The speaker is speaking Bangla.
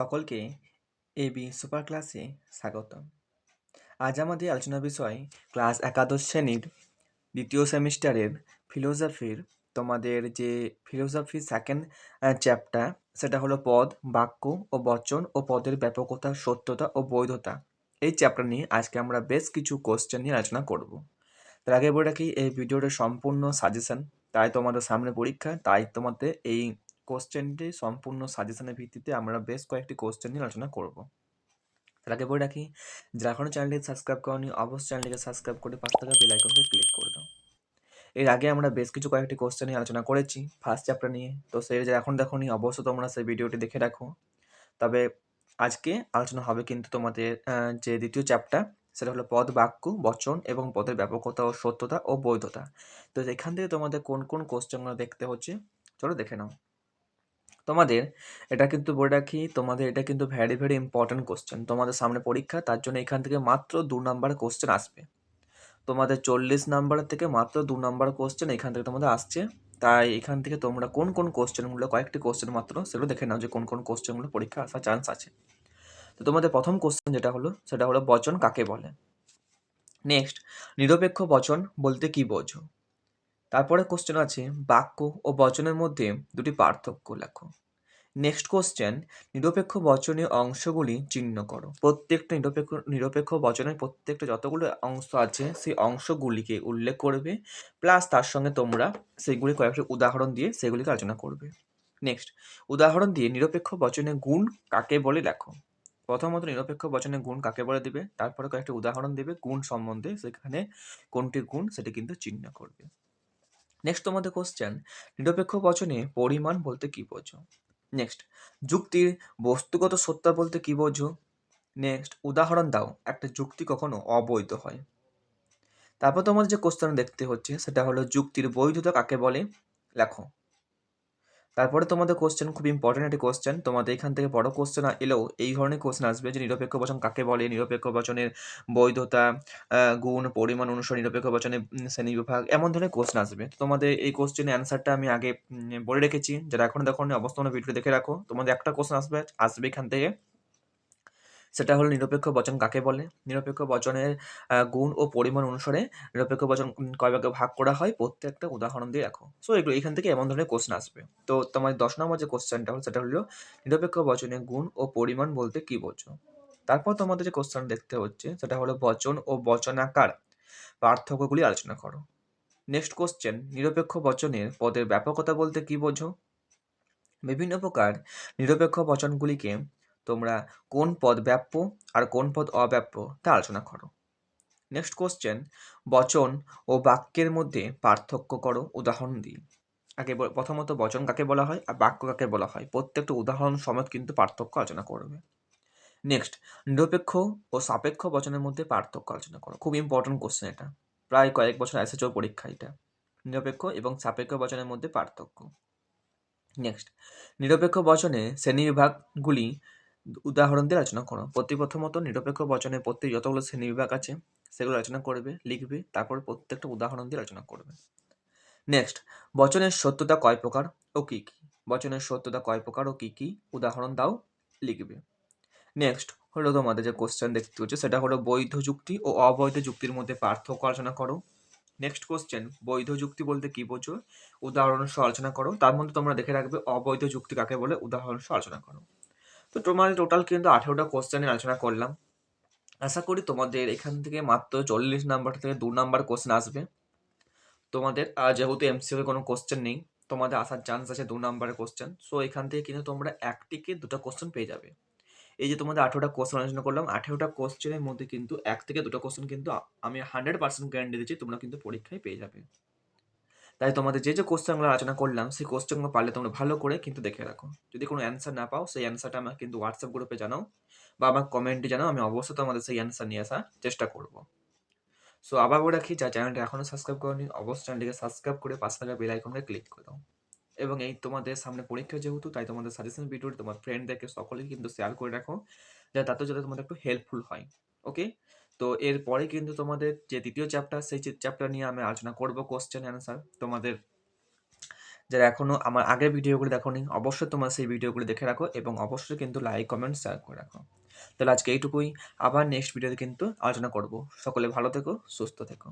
সকলকে এ বি সুপার ক্লাসে স্বাগতম। আজ আমাদের আলোচনা বিষয় ক্লাস একাদশ শ্রেণির দ্বিতীয় সেমিস্টারের ফিলোসফির। তোমাদের যে ফিলোসফি সেকেন্ড চ্যাপ্টার সেটা হলো পদ, বাক্য ও বচন ও পদের ব্যাপকতা, সত্যতা ও বৈধতা। এই চ্যাপ্টার নিয়ে আজকে আমরা বেশ কিছু কোশ্চেন নিয়ে আলোচনা করব। তার আগে বলে রাখি, এই ভিডিওটা সম্পূর্ণ সাজেশন তাই তোমাদের সামনে পরীক্ষা, তাই তোমাদের এই কোশ্চেনটি সম্পূর্ণ সাজেশনের ভিত্তিতে আমরা বেশ কয়েকটি কোশ্চেন নিয়ে আলোচনা করব। তার আগে বলে রাখি, যারা এখনও চ্যানেলটি সাবস্ক্রাইব করনি, অবশ্যই চ্যানেলটিকে সাবস্ক্রাইব করে পাঁচ টাকা বেল আইকনকে ক্লিক করে দাও। এর আগে আমরা বেশ কিছু কয়েকটি কোশ্চেন নিয়ে আলোচনা করেছি ফার্স্ট চ্যাপ্টার নিয়ে। তো সেই যারা এখন দেখোনি, অবশ্যই তোমরা সেই ভিডিওটি দেখে রাখো। তবে আজকে আলোচনা হবে কিন্তু তোমাদের যে দ্বিতীয় চ্যাপ্টার, সেটা হলো পদ, বাক্য, বচন এবং পদের ব্যাপকতা ও সত্যতা ও বৈধতা। তো এখান থেকে তোমাদের কোন কোন কোশ্চেনগুলো দেখতে হচ্ছে, চলো দেখে নাও। তোমাদের এটা কিন্তু বলে রাখি, তোমাদের এটা কিন্তু ভ্যারি ভেরি ইম্পর্ট্যান্ট কোশ্চেন তোমাদের সামনে পরীক্ষা, তার জন্য এখান থেকে মাত্র দু নাম্বার কোশ্চেন আসবে। তোমাদের চল্লিশ নাম্বার থেকে মাত্র দু নাম্বার কোশ্চেন এখান থেকে তোমাদের আসছে। তাই এখান থেকে তোমরা কোন কোন কোশ্চেনগুলো কয়েকটি কোশ্চেন মাত্র, সেগুলো দেখে নাও যে কোন কোন কোশ্চেনগুলো পরীক্ষা আসার চান্স আছে। তো তোমাদের প্রথম কোশ্চেন যেটা হলো, সেটা হলো বচন কাকে বলে? নেক্সট নিরপেক্ষ বচন বলতে কি বোঝো? তারপরে কোশ্চেন আছে, বাক্য ও বচনের মধ্যে দুটি পার্থক্য লেখো। নেক্সট কোশ্চেন নিরপেক্ষ বচনের অংশগুলি চিহ্ন করো। প্রত্যেকটা নিরপেক্ষ নিরপেক্ষ বচনের প্রত্যেকটা যতগুলো অংশ আছে, সেই অংশগুলিকে উল্লেখ করবে প্লাস তার সঙ্গে তোমরা সেগুলি কয়েকটি উদাহরণ দিয়ে সেগুলিকে আলোচনা করবে। নেক্সট উদাহরণ দিয়ে নিরপেক্ষ বচনের গুণ কাকে বলে লেখো। প্রথমত নিরপেক্ষ বচনের গুণ কাকে বলে দেবে, তারপরে কয়েকটি উদাহরণ দেবে, গুণ সম্বন্ধে সেখানে কোনটি গুণ সেটি কিন্তু চিহ্ন করবে। নেক্সট তোমাদের কোশ্চেন নিরপেক্ষ বচনে পরিমাণ বলতে কি বোঝো? নেক্সট যুক্তির বস্তুগত সত্তা বলতে কি বোঝো? নেক্সট উদাহরণ দাও, একটা যুক্তি কখনো অবৈধ হয়। তারপর তোমাদের যে কোশ্চেন দেখতে হচ্ছে, সেটা হলো যুক্তির বৈধতা কাকে বলে? লেখো। তারপরে তোমাদের কোশ্চেন খুব ইম্পর্টেন্ট একটি কোশ্চেন তোমাদের এখান থেকে বড় কোশ্চেন এলেও এই ধরনের কোশ্চেন আসবে যে নিরপেক্ষ বচন কাকে বলে? নিরপেক্ষ বচনের বৈধতা গুণ, পরিমাণ অনুসারে নিরপেক্ষ বচনের শ্রেণি বিভাগ এমন ধরনের কোশ্চেন আসবে। তোমাদের এই কোশ্চেনের অ্যান্সারটা আমি আগে বলে রেখেছি। যারা এখন দেখো অবস্থা ভিডিও দেখে রাখো। তোমাদের একটা কোশ্চেন আসবে আসবে এখান থেকে। সেটা হলো নিরপেক্ষ বচন কাকে বলে? নিরপেক্ষ বচনের গুণ ও পরিমাণ অনুসারে নিরপেক্ষ বচন কয় ভাগে ভাগ করা হয়? প্রত্যেকটা উদাহরণ দিয়ে রাখো সো এগুলো এখান থেকে এমন ধরনের কোশ্চেন আসবে। তো তোমার দশ নম্বর যে কোশ্চেনটা হলো, সেটা হলো নিরপেক্ষ বচনের গুণ ও পরিমাণ বলতে কি বোঝো? তারপর তোমাদের যে কোশ্চেন দেখতে হচ্ছে, সেটা হলো বচন ও বচনাকার পার্থক্যগুলি আলোচনা করো। নেক্সট কোশ্চেন নিরপেক্ষ বচনের পদের ব্যাপকতা বলতে কি বোঝো? বিভিন্ন প্রকার নিরপেক্ষ বচনগুলিকে তোমরা কোন পদ ব্যাপ্য আর কোন পদ অব্যাপ্য তা আলোচনা করো। নেক্সট কোশ্চেন বচন ও বাক্যের মধ্যে পার্থক্য করো, উদাহরণ দিই। আগে প্রথমত বচন কাকে বলা হয় আর বাক্য কাকে বলা হয়? প্রত্যেকটা উদাহরণ সমেত কিন্তু পার্থক্য আলোচনা করবে। নেক্সট নিরপেক্ষ ও সাপেক্ষ বচনের মধ্যে পার্থক্য আলোচনা করো। খুব ইম্পর্টেন্ট কোশ্চেন এটা। প্রায় কয়েক বছর এসেছে পরীক্ষা এটা। নিরপেক্ষ এবং সাপেক্ষ বচনের মধ্যে পার্থক্য। নেক্সট নিরপেক্ষ বচনে শ্রেণীবিভাগগুলি উদাহরণ দিয়ে আলোচনা করো। প্রতি প্রথমত নিরপেক্ষ বচনে প্রতি যতগুলো শ্রেণীবিভাগ আছে, সেগুলো আলোচনা করবে, লিখবে, তারপর প্রত্যেকটা উদাহরণ দিয়ে আলোচনা করবে। নেক্সট বচনের সত্যতা কয় প্রকার ও কী কী? বচনের সত্যতা কয় প্রকার ও কী কী? উদাহরণ দাও, লিখবে। নেক্সট হলো তোমাদের যে কোশ্চেন দেখতে হচ্ছে সেটা হলো বৈধ যুক্তি ও অবৈধ যুক্তির মধ্যে পার্থক্য আলোচনা করো। নেক্সট কোশ্চেন বৈধ যুক্তি বলতে কি বোঝো? উদাহরণ সহ আলোচনা করো। তার মধ্যে তোমরা দেখে রাখবে, অবৈধ যুক্তি কাকে বলে? উদাহরণ সহ আলোচনা করো। তো তোমার টোটাল কিন্তু আঠেরোটা কোশ্চেনে আলোচনা করলাম। আশা করি তোমাদের এখান থেকে মাত্র চল্লিশ নাম্বার থেকে দু নাম্বার কোশ্চেন আসবে। তোমাদের যেহেতু এমসিও কোনো কোশ্চেন নেই, তোমাদের আসার চান্স আছে দু নাম্বারের কোশ্চেন সো এখান থেকে কিন্তু তোমরা একটিকে দুটো কোশ্চেন পেয়ে যাবে। এই যে তোমাদের আঠেরোটা কোশ্চেন আলোচনা করলাম, আঠেরোটা কোশ্চেনের মধ্যে কিন্তু এক থেকে দুটো কোশ্চেন কিন্তু আমি হান্ড্রেড পার্সেন্ট গ্যারান্টি দিচ্ছি, তোমরা কিন্তু পরীক্ষায় পেয়ে যাবে। তাই তোমাদের যে যে কোশ্চেনগুলো আলোচনা করলাম, সেই কোশ্চেনগুলো পারলে তোমরা ভালো করে কিন্তু দেখে রাখো। যদি কোনো অ্যান্সার না পাও, সেই অ্যান্সারটা আমাকে কিন্তু হোয়াটসঅ্যাপ গ্রুপে জানাও বা আমার কমেন্টে জানাও, আমি অবশ্যই তোমাদের সেই অ্যান্সার নিয়ে আসার চেষ্টা করব। সো আবার বলে রাখি যা চ্যানেলটা এখনও সাবস্ক্রাইব করনি, অবশ্যই চ্যানেলটিকে সাবস্ক্রাইব করে পাশে থাকা বেল আইকনটা ক্লিক করে দাও। এবং এই তোমাদের সামনে পরীক্ষা যেহেতু, তাই তোমাদের সাজেশন ভিডিওটি তোমার ফ্রেন্ডদেরকে সকলেই কিন্তু শেয়ার করে রাখো, যাতে তাতে যাতে তোমাদের একটু হেল্পফুল হয়। ওকে তো এরপরে কিন্তু তোমাদের যে দ্বিতীয় চ্যাপ্টার সেই চ্যাপ্টার নিয়ে আমি আলোচনা করব কোশ্চেন অ্যান্সার তোমাদের। যারা এখনও আমার আগের ভিডিওগুলো দেখোনি, অবশ্যই তোমরা সেই ভিডিওগুলো দেখে রাখো এবং অবশ্যই কিন্তু লাইক কমেন্ট শেয়ার করে রাখো। তাহলে আজকে এইটুকুই। আবার নেক্সট ভিডিওতে কিন্তু আলোচনা করব। সকলে ভালো থেকো, সুস্থ থেকো।